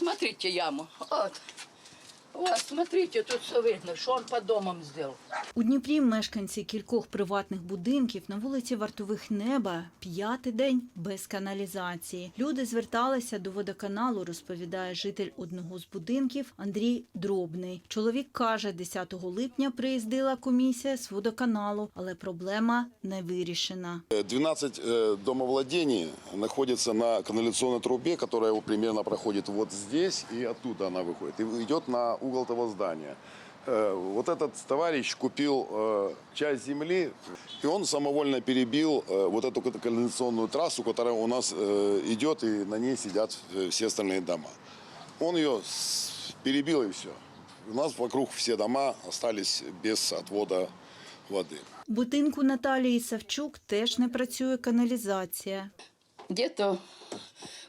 смотрите яму. Вот. Вот, смотрите, тут все видно, что он по домам сделал. У Дніпрі мешканці кількох приватних будинків на вулиці Вартових Неба п'ятий день без каналізації. Люди зверталися до водоканалу, розповідає житель одного з будинків Андрій Дробний. Чоловік каже, 10 липня приїздила комісія з водоканалу, але проблема не вирішена. 12 э, домовладений находится на канализационной трубе, которая вот примерно проходит вот здесь, и оттуда она выходит. И идет на угол того здания. Э, Вот этот товарищ купил э, часть земли, и он самовольно перебил э, вот эту кан- канализационную трассу, которая у нас э, идет, и на ней сидят э, все остальные дома. Он ее с- перебил, и все. У нас вокруг все дома остались без отвода воды. У будинку Наталії Савчук теж не працює каналізація. Где-то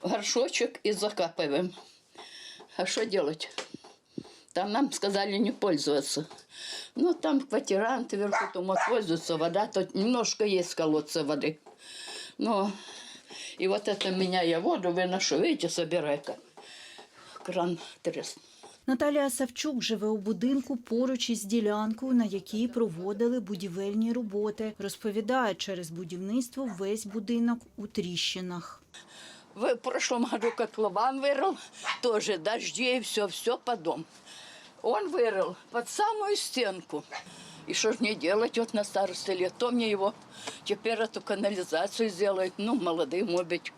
горшочек и закапываем. А что делать? Там нам сказали не пользоваться. Ну, там квартиранты вверху, то могут пользоваться, вода, тут немножко есть колодца воды. Ну, и вот это меняя воду, выношу, видите, собирай-ка. Кран треснул. Наталія Савчук живе у будинку поруч із ділянкою, на якій проводили будівельні роботи. Розповідає, через будівництво весь будинок у тріщинах. В прошлом году котлован вырыл, тоже дожди, все, все по дом. Он вырыл под самую стенку. И что ж мне делать вот на старости лет? То мне его теперь эту канализацию сделать. Ну, молодым, может быть,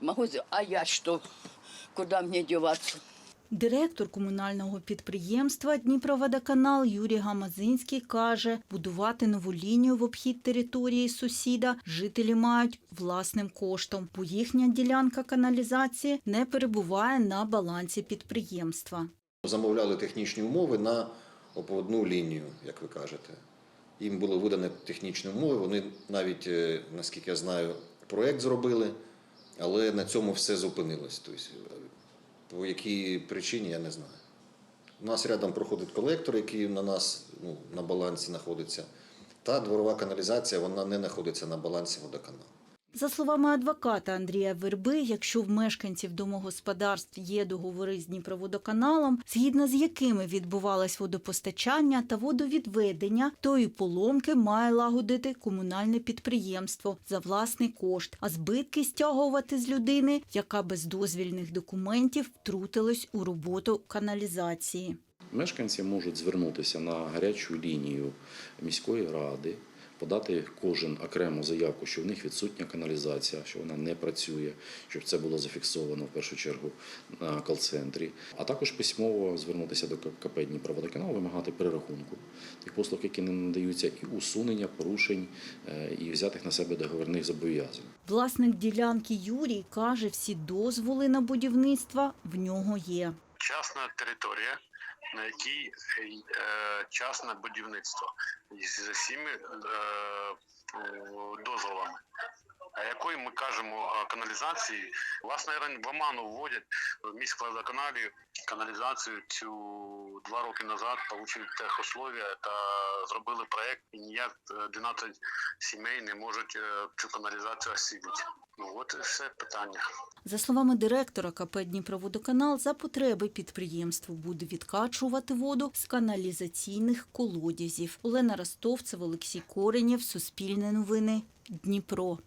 могу сделать. А я что? Куда мне деваться? Директор комунального підприємства Дніпроводоканал Юрій Гамазинський каже, будувати нову лінію в обхід території сусіда жителі мають власним коштом, бо їхня ділянка каналізації не перебуває на балансі підприємства. Замовляли технічні умови на оповідну лінію, як ви кажете. Їм було видано технічні умови. Вони навіть, е, наскільки я знаю, проєкт зробили, але на цьому все зупинилось. Тобто, по якій причині я не знаю. У нас рядом проходить колектор, який на нас ну, на балансі знаходиться. Та дворова каналізація вона не знаходиться на балансі водоканалу. За словами адвоката Андрія Верби, якщо в мешканців домогосподарств є договори з Дніпроводоканалом, згідно з якими відбувалось водопостачання та водовідведення, то і поломки має лагодити комунальне підприємство за власний кошт, а збитки стягувати з людини, яка без дозвільних документів втрутилась у роботу каналізації. Мешканці можуть звернутися на гарячу лінію міської ради, подати кожен окрему заявку, що в них відсутня каналізація, що вона не працює, щоб це було зафіксовано в першу чергу на кол-центрі, а також письмово звернутися до КП Дніпроводоканалу, вимагати перерахунку тих послуг, які не надаються, і усунення порушень е, і взятих на себе договірних зобов'язань. Власник ділянки Юрій каже, всі дозволи на будівництво в нього є. частна територія, на якій е, на будівництво з усіми е, дозволами. А якої ми кажемо каналізації, власне в оману вводять в міськводоканалі каналізацію цю два роки назад, отримали техусловия та зробили проект, і ніяк е, 12 сімей не можуть е, цю каналізацію осілити. Ну от і все питання. За словами директора КП Дніпроводоканал, за потреби підприємство буде відкачувати воду з каналізаційних колодязів. Олена Ростовцева, Олексій Коренєв, Суспільне новини, Дніпро.